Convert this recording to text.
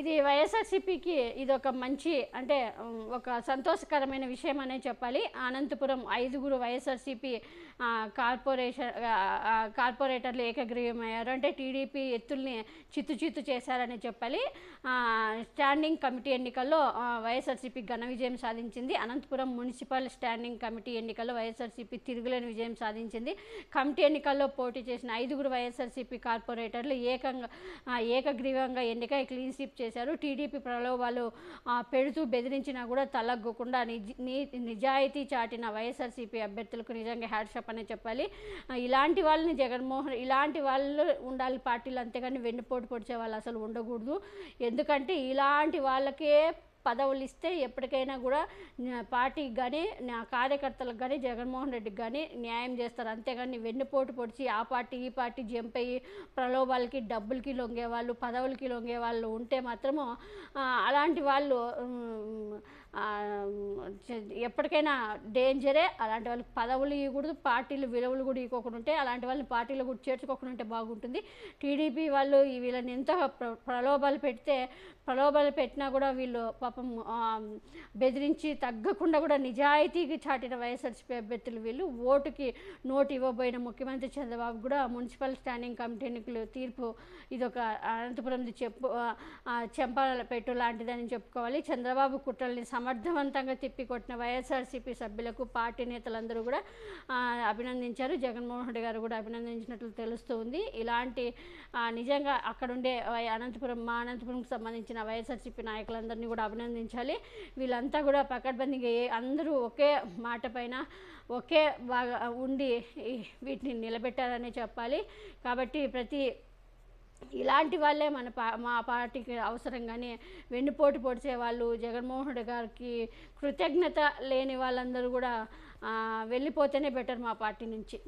ఇది వైఎస్ఆర్సీపీకి ఇది ఒక మంచి అంటే ఒక సంతోషకరమైన విషయం అనే చెప్పాలి. అనంతపురం ఐదుగురు వైఎస్ఆర్సీపీ కార్పొరేషన్ కార్పొరేటర్లు ఏకగ్రీవం కార్పొరేటర్లు ఏకగ్రీవమయ్యారు. అంటే టీడీపీ ఎత్తుల్ని చిత్తు చిత్తు చేశారని చెప్పాలి. స్టాండింగ్ కమిటీ ఎన్నికల్లో వైఎస్ఆర్సిపి వైఎస్ఆర్సీపీ ఘన విజయం సాధించింది. అనంతపురం మున్సిపల్ స్టాండింగ్ కమిటీ ఎన్నికల్లో వైఎస్ఆర్సీపీ తిరుగులేని విజయం సాధించింది. కమిటీ ఎన్నికల్లో పోటీ చేసిన ఐదుగురు వైఎస్ఆర్సీపీ కార్పొరేటర్లు ఏకంగా ఏకగ్రీవంగా ఎన్నిక క్లీన్ స్వీప్ చేశారు. టీడీపీ ప్రలోభాలు పెడుతూ బెదిరించినా కూడా తలగ్గకుండా నిజ నిజాయితీ చాటిన వైఎస్ఆర్సీపీ అభ్యర్థులకు నిజంగా హ్యాడ్షప్ అనే చెప్పాలి. ఇలాంటి వాళ్ళని జగన్మోహన్ ఇలాంటి వాళ్ళు ఉండాలి పార్టీలు అంతేగాని వెన్నుపోటు పొడిచే వాళ్ళు అసలు ఉండకూడదు. ఎందుకంటే ఇలాంటి వాళ్ళకే పదవులు ఇస్తే ఎప్పటికైనా కూడా పార్టీకి కానీ నా కార్యకర్తలకు కానీ జగన్మోహన్ రెడ్డికి కానీ న్యాయం చేస్తారు. అంతేగాని వెన్నుపోటు పొడిచి ఆ పార్టీ ఈ పార్టీ జంప్ అయ్యి ప్రలోభాలకి డబ్బులకి లొంగే వాళ్ళు పదవులకి లొంగే వాళ్ళు ఉంటే మాత్రము అలాంటి వాళ్ళు ఎప్పటికైనా డేంజరే. అలాంటి వాళ్ళకి పదవులు ఇవ్వకూడదు పార్టీలు విలువలు కూడా ఇవ్వకుండా ఉంటే అలాంటి వాళ్ళని పార్టీలో కూడా చేర్చుకోకుండా ఉంటే బాగుంటుంది. టీడీపీ వాళ్ళు వీళ్ళని ఎంత ప్ర- ప్రలోభాలు పెడితే ప్రలోభాలు పెట్టినా కూడా వీళ్ళు పాపం బెదిరించి తగ్గకుండా కూడా నిజాయితీకి చాటిన వైఎస్ఆర్సీపీ అభ్యర్థులు వీళ్ళు. ఓటుకి నోటు ఇవ్వబోయిన ముఖ్యమంత్రి చంద్రబాబు కూడా మున్సిపల్ స్టాండింగ్ కమిటీ ఎన్నికలు తీర్పు ఇదొక అనంతపురంది చెప్పు చెంపాల పెట్టు లాంటిదని చెప్పుకోవాలి. చంద్రబాబు కుట్రల్ని సమర్థవంతంగా చేపట్టిన వైఎస్ఆర్సీపీ సభ్యులకు పార్టీ నేతలందరూ కూడా అభినందించారు. జగన్మోహన్ రెడ్డి గారు కూడా అభినందించినట్లు తెలుస్తుంది ఇలాంటి నిజంగా అక్కడుండే వై- అనంతపురం మా అనంతపురంకి సంబంధించిన వైఎస్ఆర్సీపీ నాయకులందరినీ కూడా అభినందించాలి. వీళ్ళంతా కూడా పకడ్బందీగా ఏ అందరూ ఒకే మాట పైన ఒకే బాగా ఉండి వీటిని నిలబెట్టారనే చెప్పాలి. కాబట్టి ప్రతి ఇలాంటి వాళ్ళే మన పా మా పార్టీకి అవసరంగానే వెన్నుపోటు పొడిచే వాళ్ళు జగన్మోహన్ రెడ్డి గారికి కృతజ్ఞత లేని వాళ్ళందరూ కూడా వెళ్ళిపోతేనే బెటర్ మా పార్టీ నుంచి.